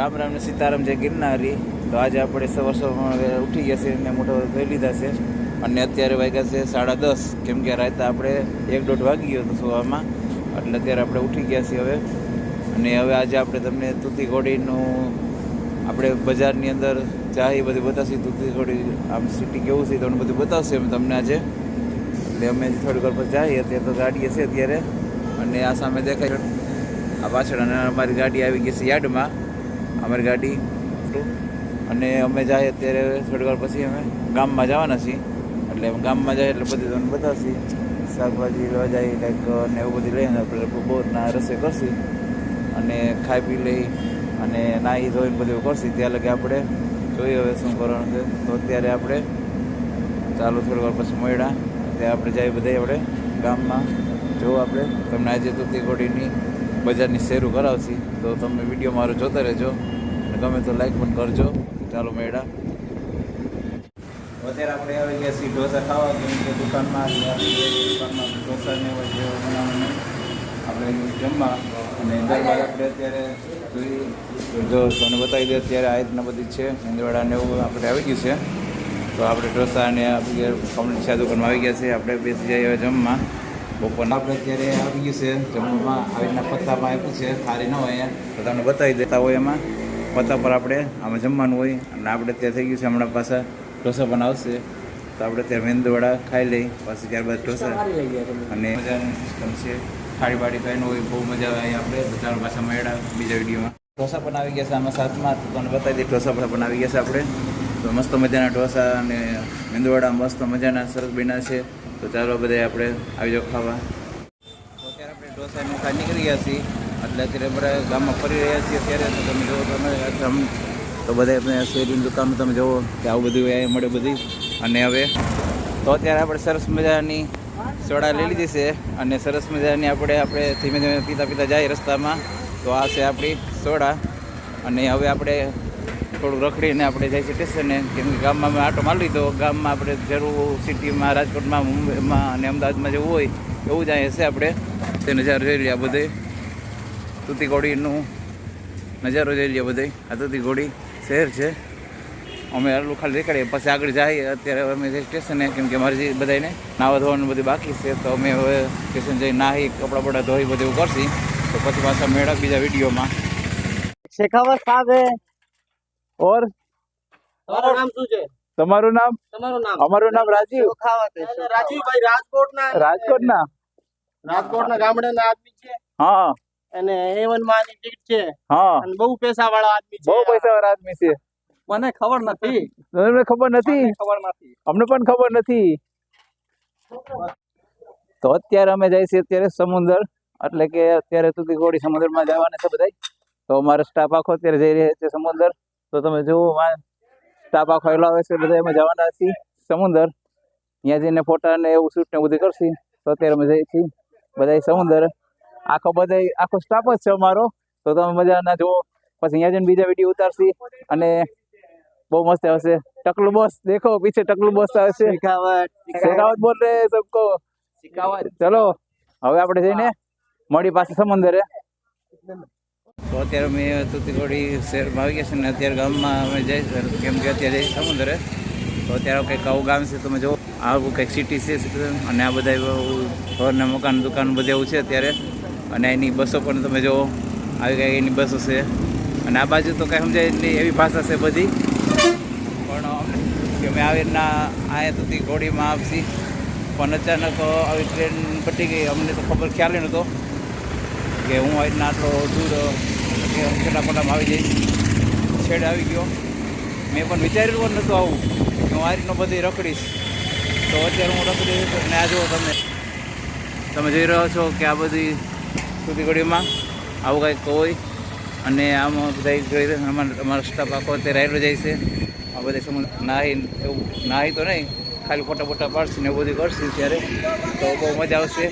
રામ રામ ને સીતારામ જે ગિરનારી તો આજે આપણે સવાર સવારમાં ઉઠી ગયા છે અને મોટો થઈ લીધા છે. અને અત્યારે વાગ્યા છે સાડા દસ, કેમ કે રાતે આપણે એક દોઢ વાગી ગયો હતો સુવામાં, એટલે અત્યારે આપણે ઉઠી ગયા છીએ હવે. અને હવે આજે આપણે તમને તૂતી ઘોડીનું આપણે બજારની અંદર ચા એ બધું બતાવશે તૂતીઘોડી આમ સિટી કેવું છે તમને બધું બતાવશે અમે તમને આજે. એટલે અમે થોડીક વાર પછી જઈએ, અત્યારે તો ગાડીએ છે અત્યારે. અને આ સામે દેખાય આ પાછળ અને અમારી ગાડી આવી ગઈ છે યાર્ડમાં. અમારી ગાડી અને અમે જાય અત્યારે થોડી વાર પછી અમે ગામમાં જવાના છીએ. એટલે ગામમાં જાય એટલે બધી તમને બતાવશી શાકભાજી લેવા જાય, કંઈક ને એવું બધું લઈને આપણે બપોરના રસોઈ કરશી. અને ખાઈ પી લઈ અને નાહી ધોઈને બધું કરશી. ત્યાં લગી આપણે જોઈએ હવે શું કરવાનું છે. તો અત્યારે આપણે ચાલુ થોડી વાર પછી મળ્યા. ત્યાં આપણે જઈએ બધા આપણે ગામમાં. જો આપણે તમને આજે તૂતી ઘોડીની બજારની શેરું કરાવશી. તો તમે વીડિયો મારો જોતા રહેજો. ગમે તો લાઈક પણ કરજો. ચાલો મેળા. અત્યારે આપણે આવી ગયા છીએ ઢોસા ખાવા કેમ કે દુકાનમાં દુકાનમાં ઢોસા ને હોય જે બનાવવાનું આપણે જમવા અને ત્યારબાદ આપણે અત્યારે જો તમને બતાવી દે અત્યારે આ રીતના બધી છે. મેંદવાડા ને એવું આપણે આવી ગયું છે. તો આપણે ઢોસા અને આપણી કમ્પ્લીટ છે દુકાનમાં આવી ગયા છે આપણે બેસી જઈએ જમવા. બપોરના. આપણે અત્યારે આવી ગયું છે જમવામાં. આવી રીતના પત્તામાં આપ્યું છે. થાળી ન હોય તો તમને બતાવી દેતા હોય એમાં. પત્તા પર આપણે આમાં જમવાનું હોય. અને આપણે ત્યાં થઈ ગયું છે હમણાં પાછા ઢોસા પણ આવશે તો આપણે ત્યાં મેંદુવડા ખાઈ લઈ પછી ત્યારબાદ ઢોસા. અને મજાનું સિસ્ટમ છે. થાળી બાળી ખાઈને હોય બહુ મજા આવે આપણે. બધા પાછા મળ્યા બીજા વિડીયોમાં. ઢોસા પણ આવી ગયા છે આમાં સાથમાં. તો તમને બતાવી દઈએ ઢોસા પણ આવી ગયા છે આપણે. તો મસ્ત મજાના ઢોસા અને મેંદુવડા મસ્ત મજાના સરસ બન્યા છે. તો ચાલો બધા આપણે આવી જાઓ ખાવા. તો અત્યારે આપણે ઢોસાનું ખાઈ નીકળી ગયા છીએ. એટલે અત્યારે બધા ગામમાં ફરી રહ્યા છીએ અત્યારે, તો તમે જુઓ તમે આમ તો બધા આપણે શેરીની દુકાન તમે જુઓ કે આવું બધું એ મળે બધી. અને હવે તો અત્યારે આપણે સરસ મજાની સોડા લઈ લીધી છે અને સરસ મજાની આપણે આપણે ધીમે ધીમે પીતા પીતા જાય રસ્તામાં. તો આ છે આપણી સોડા. અને હવે આપણે થોડું રખડીને આપણે જાય છે સ્ટેશને. કેમ કે ગામમાં મેં આટો મારી લીધો. ગામમાં આપણે જરૂર સિટીમાં, રાજકોટમાં, મુંબઈમાં અને અમદાવાદમાં જેવું હોય એવું જ અહીંયા હશે આપણે. તે નજારો જોઈ લઈએ આ બધે. તૂતી ઘોડીનું નજારો જોઈ લઈએ બધે આ તૂતી શહેર છે. અમે આટલું ખાલી નીકળીએ પછી આગળ જઈએ. અત્યારે અમે સ્ટેશને કેમ કે અમારે બધાને નાવા ધોવાનું બધું બાકી છે તો અમે હવે સ્ટેશન જઈ નાહી કપડાં બપડા ધોઈ બધું એવું કરશી. તો પછી પાછા મેળા બીજા વિડીયોમાં. શેખાવત સાહેબ. ઓર? તમારું નામ શું છે? તમારું નામ? તમારું નામ? અમારું નામ રાજીવ. શેખાવત રાજીવ ભાઈ રાજકોટ ના રાજકોટના રાજકોટ ના ગામડા ના આદમી છે? હા. અને એવનમાં ની ટિકિટ છે. હા. અને બહુ પૈસા વાળા આદમી છે. બહુ પૈસાવાળા આદમી છે. મને ખબર નથી. તમને ખબર નથી. ખબર નથી. અમને પણ ખબર નથી. તો અત્યારે અમે જઈએ છીએ અત્યારે સમુદર. એટલે કે અત્યારે સુધી ઘોડી સમુદ્રમાં જવાના છે બધા તો અમારો સ્ટાફ આખો અત્યારે જઈ રહ્યા છે સમુદર. તો તમે જુઓ સ્ટાફ આખો એલો આવે છે બધા અમે જવાના છીએ સમુદર. ત્યાં જઈને ફોટા ને એવું શૂટ ને બધું કરશી. તો અત્યારે અમે જઈએ છીએ બધા સમુદર. આખો બધા આખો સ્ટાફ જ છે અમારો. તો તમે મજા ના જુઓ. પછી અહીંયા જઈને બીજા વીડિયો ઉતારશી. અને બહુ મસ્ત આવશે. ટકલું બોસ. દેખો પીછે ટકલું બોસ આવે છે. શેખાવત બોલ હે સબકો. શેખાવત. ચલો હવે આપણે જઈને મળી પાસે સમંદરે. તો અત્યારે મેં તૂતીકોડી શહેરમાં આવી ગયા છે ને અત્યારે ગામમાં અમે જઈ કેમ કે અત્યારે સમુદ્રે. તો અત્યારે કંઈક આવું ગામ છે. તમે જો આવું કંઈક સિટી છે. અને આ બધા ઘરના મકાન દુકાન બધે એવું છે અત્યારે. અને એની બસો પણ તમે જો આવી કંઈક એની બસો છે. અને આ બાજુ તો કાંઈ સમજાય નહીં, એવી ભાષા છે બધી. પણ અમે આવી રીતના અહીંયા સુધી ઘોડીમાં આવશી. પણ અચાનક આવી ટ્રેન પટી ગઈ, અમને તો ખબર ખ્યાલ નહોતો કે હું આવી રીતના આટલો દૂર, કે કેટલા પટામાં આવી જઈશ. છેડે આવી ગયો. મેં પણ વિચાર્યું પણ નહોતું આવું, કે હું આ રીતનો બધી રખડીશ. તો અત્યારે હું રખડી અને આ જુઓ તમે. તમે જોઈ રહ્યો છો કે આ બધી ઘડીમાં આવું કંઈક હોય અને આમાં બધા અમારા સ્ટાફ આખો અત્યારે આવેલો જાય છે. આ બધા સમજ નાહી, એવું નાહી તો નહીં. ખાલી ફોટા ફોટા પાડશે ને એવું બધું કરશે ત્યારે તો બહુ મજા આવશે.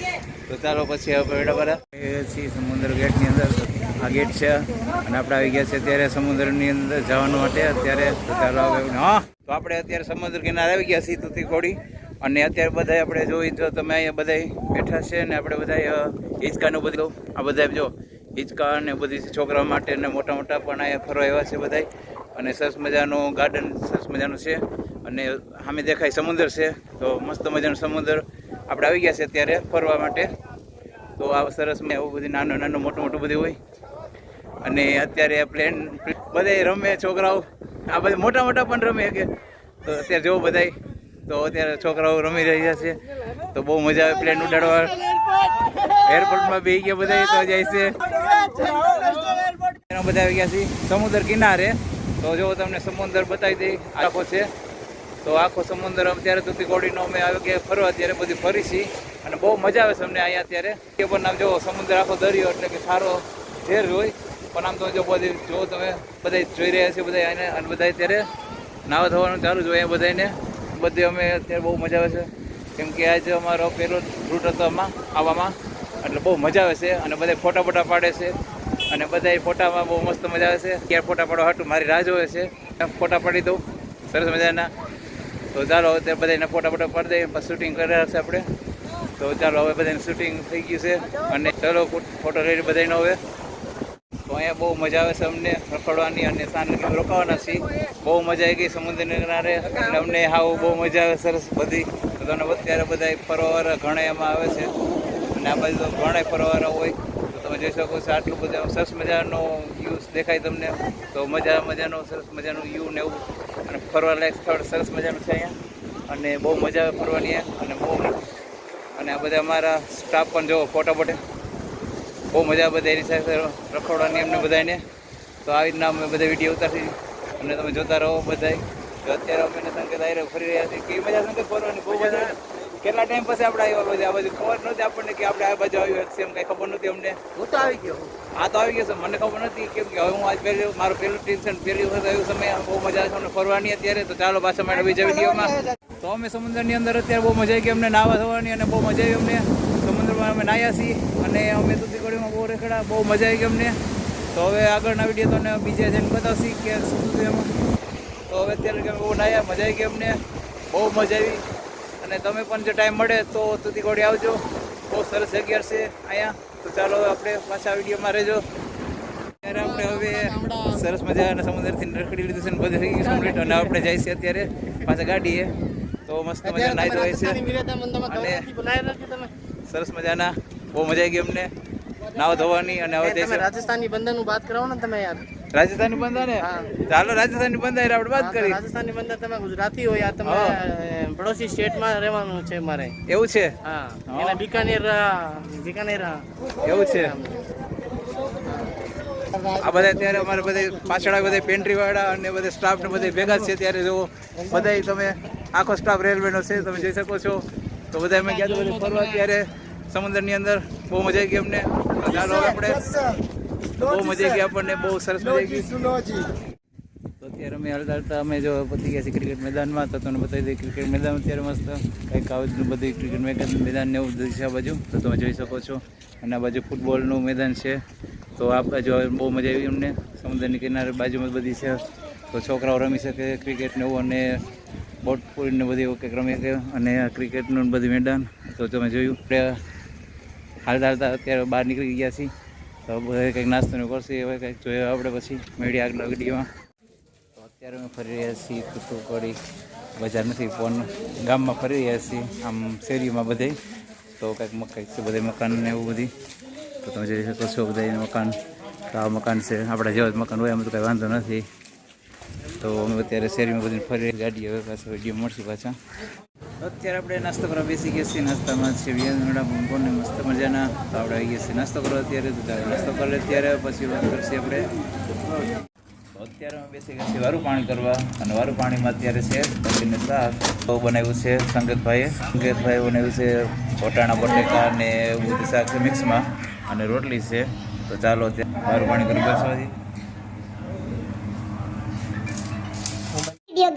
તો ચાલો પછી હવે એ છીએ સમુદ્ર ગેટની અંદર. આ ગેટ છે. અને આપણે આવી ગયા છે અત્યારે સમુદ્રની અંદર જવાનું માટે અત્યારે. તો ચાલો હા. તો આપણે અત્યારે સમુદ્ર કિનારે આવી ગયા છીએ તુતી અને અત્યારે બધા આપણે જોઈ તો તમે અહીંયા બધા બેઠા છે ને આપણે બધા હિંચકાનું બધું આ બધા જો હિંચકા અને બધી છોકરાઓ માટે ને મોટા મોટા પણ અહીંયા ફરવા આવ્યા છે બધાય. અને સરસ મજાનું ગાર્ડન સરસ મજાનું છે. અને સામે દેખાય સમુદ્ર છે. તો મસ્ત મજાનું સમુદ્ર. આપણે આવી ગયા છે અત્યારે ફરવા માટે. તો આ સરસ મેં એવું બધું નાનું નાનું મોટું મોટું બધું હોય. અને અત્યારે પ્લેન બધા રમે છોકરાઓ. આ બધા મોટા મોટા પણ રમે. કે તો અત્યારે જોવો બધાય. તો અત્યારે છોકરાઓ રમી રહ્યા છે. તો બહુ મજા આવે પ્લેન ઉડાડવા. એરપોર્ટમાં બે ગયા બધા તો જાય છે. બધા આવી ગયા છે. સમુદ્ર કિનારે. તો જો તમને સમુદ્ર બતાવી દઈ, આખો છે. તો આખો સમુદ્ર અત્યારે તૂતીકોડીનો અમે આવી ગયા ફરવા ત્યારે બધી ફરી છીએ. અને બહુ મજા આવે છે અમને અહીંયા અત્યારે. કે પણ આમ જો સમુદ્ર, આખો દરિયો એટલે કે સારો ઝેર હોય. પણ આમ તો જો બધી જો તમે બધા જોઈ રહ્યા છો બધા અને બધા અત્યારે નાવા ધોવાનું ચાલુ જ હોય બધાને બધે અમે અત્યારે બહુ મજા આવે છે. કેમ કે આજે અમારો પહેલો રૂટ હતો આમાં આવવામાં એટલે બહુ મજા આવે છે અને બધા ફોટા ફોટા પાડે છે. અને બધા ફોટામાં બહુ મસ્ત મજા આવે છે. ક્યારે ફોટા પાડવા હાટું મારી રાહ જોવે છે. ફોટા પાડી દઉં. સરસ મજાના. તો ચાલો અત્યારે બધાને ફોટા ફોટા પાડી દઈએ. પછી શૂટિંગ કર્યા હશે આપણે. તો ચાલો હવે બધાને શૂટિંગ થઈ ગયું છે. અને ચાલો ફોટો લઈને બધાને હવે. તો અહીંયા બહુ મજા આવે છે અમને રખડવાની અને સાંજ રોકાવાના છીએ. બહુ મજા આવી ગઈ સમુદ્રના કિનારે. અને અમને હાવ બહુ મજા આવે, સરસ બધી. તો તમને અત્યારે બધા ફરવાવાળા ઘણા એમાં આવે છે. અને આ બાજુ ઘણા ફરવાવાળા હોય. તો તમે જોઈ શકો છો આટલું બધું સરસ મજાનો વ્યૂ દેખાય તમને. તો મજા, મજાનો, સરસ મજાનું વ્યૂ ને એવું. અને ફરવા લાયક સ્થળ સરસ મજાનું છે અહીંયા. અને બહુ મજા આવે ફરવાની અને બહુ અને આ બધા અમારા સ્ટાફ પણ જો ફોટા ફોટે બહુ મજા બધા એની સાથે રખોડવાની અમને બધાને તો આવી રીતના અમે બધા વીડિયો ઉતારી અને તમે જોતા રહો બધાય. તો અત્યારે અમે સંકેત આવી ફરી રહ્યા છીએ. કેવી મજા સંકેત ફરવાની? બહુ મજા કેટલા ટાઈમ પછી આપણે આવ્યા બાજુ આ બાજુ ખબર નહોતી આપણને કે આપણે આ બાજુ આવ્યું છે એમ કઈ ખબર નથી અમને. હું તો આવી ગયો આ તો આવી ગયો છે. મને ખબર નથી કેમ કે હવે હું આજ પહેલું મારું પહેલું ટેન્શન પહેલી વખત આવ્યું સમય. બહુ મજા આવે છે અમને ફરવાની અત્યારે. તો ચાલો પાછા માટે બીજા વિડીયોમાં. તો અમે સમુદ્રની અંદર અત્યારે બહુ મજા આવી ગઈ અમને નાવા થવાની અને બહુ મજા આવી અમને. સમુદ્રમાં અમે નાહ્યા છીએ અને અમે તુતીકોડીમાં બહુ રેખડા બહુ મજા આવી ગઈ અમને. તો હવે આગળના વીડિયો તમને બીજા જઈને બતાવશી કે શું શું એમાં. તો હવે અત્યારે કે બહુ નાહ્યા મજા આવી ગઈ અમને. બહુ મજા આવી. અને તમે પણ જો ટાઈમ મળે તો તુતીકોડી આવજો. બહુ સરસ જગ્યા છે અહીંયા. તો ચાલો આપણે પાછા વિડીયોમાં રહેજો. ત્યારે આપણે હવે સરસ મજાના સમુદ્રથી રખડી લીધું છે ને બધું થઈ ગયું કમ્પ્લીટ અને આપણે જાય છે અત્યારે પાછા ગાડીએ. તો મસ્ત મજા નાહી ધોવાય છે. અને સરસ મજાના. બહુ મજા આવી ગઈ અમને. નાવા ધોવાની અને હવે તમે રાજસ્થાની બંદરનું વાત કરો ને તમે યાર. રાજસ્થાની બંદર ને ચાલો રાજસ્થાની બંધ આપણે વાત કરી. રાજસ્થાની બંદર તમે ગુજરાતી હોય યાર તમે પડોશી સ્ટેટમાં રહેવાનું છે મારે. એવું છે? હા. હા. બીકાનેર બિકાનેર એવું છે? આ બધા ત્યારે અમારે બધે પાછળ બધા પેન્ટ્રી વાળા અને બધા સ્ટાફ ને બધા ભેગા છે ત્યારે જો બધા તમે આખો સ્ટાફ રેલવેનો છે તમે જોઈ શકો છો. તો બધા અમે ગયા ફરવા ત્યારે સમુદ્રની અંદર બહુ મજા આવી ગઈ અમને. તો આપણે બહુ મજા આવી ગઈ આપણને બહુ સરસ મજા આવી ગઈ. તો અત્યારે અમે હળતા હળતા અમે જો પતી ગયા છે ક્રિકેટ મેદાનમાં તો તમને બતાવી દઈએ ક્રિકેટ મેદાન અત્યારે મસ્ત. કંઈક આવું બધું ક્રિકેટ મેદાન ને એવું બધું છે આ બાજુ. તો તમે જોઈ શકો છો. અને આ બાજુ ફૂટબોલનું મેદાન છે. તો આ બાજુ બહુ મજા આવી અમને. સમુદ્રની કિનારે બાજુમાં બધી છે. તો છોકરાઓ રમી શકે ક્રિકેટ ને એવું અને બોટ પૂરીને બધી કંઈક રમી શકે. અને ક્રિકેટનું બધું મેદાન. તો તમે જોયું. હાલતા હાલતા અત્યારે બહાર નીકળી ગયા છીએ. તો બધા કંઈક નાસ્તોનું કરશે હવે કંઈક જોઈએ આપણે પછી મેળી આગળ વિડીયોમાં તો અત્યારે અમે ફરી રહ્યા છીએ કુતુકવાડી બજાર નથી, પણ ગામમાં ફરી રહ્યા છીએ, આમ શેરીમાં બધે. તો કંઈક મકાઈ છે, બધે મકાન ને એવું બધી. તો તમે જોઈ શકો છો બધા મકાન, તો આ મકાન છે, આપણા જેવા મકાન હોય, એમ તો કંઈ વાંધો નથી. તો અમે અત્યારે શેરીમાં બધી ફરી ગાડી હવે પાછા વીડિયો મળશે પાછા. અત્યારે આપણે નાસ્તો કરવા બેસી ગયા છીએ. નાસ્તામાં છે વિયંગડા ને મસ્ત મજાના. આપણે આવી ગયા છીએ નાસ્તો કરવા અત્યારે. તો નાસ્તો કરી ત્યારે, પછી વાત કરશે આપણે. અત્યારે બેસી ગયા છીએ વારું પાણી કરવા. અને વારું પાણીમાં અત્યારે છે પછીને શાક. તો બનાવ્યું છે સંકેતભાઈએ. સંગેતભાઈ બનાવ્યું છે વટાણા, બટેકા ને બધું શાક છે મિક્સમાં. અને રોટલી છે. તો ચાલો અત્યારે વારું પાણી કરી બેસવાથી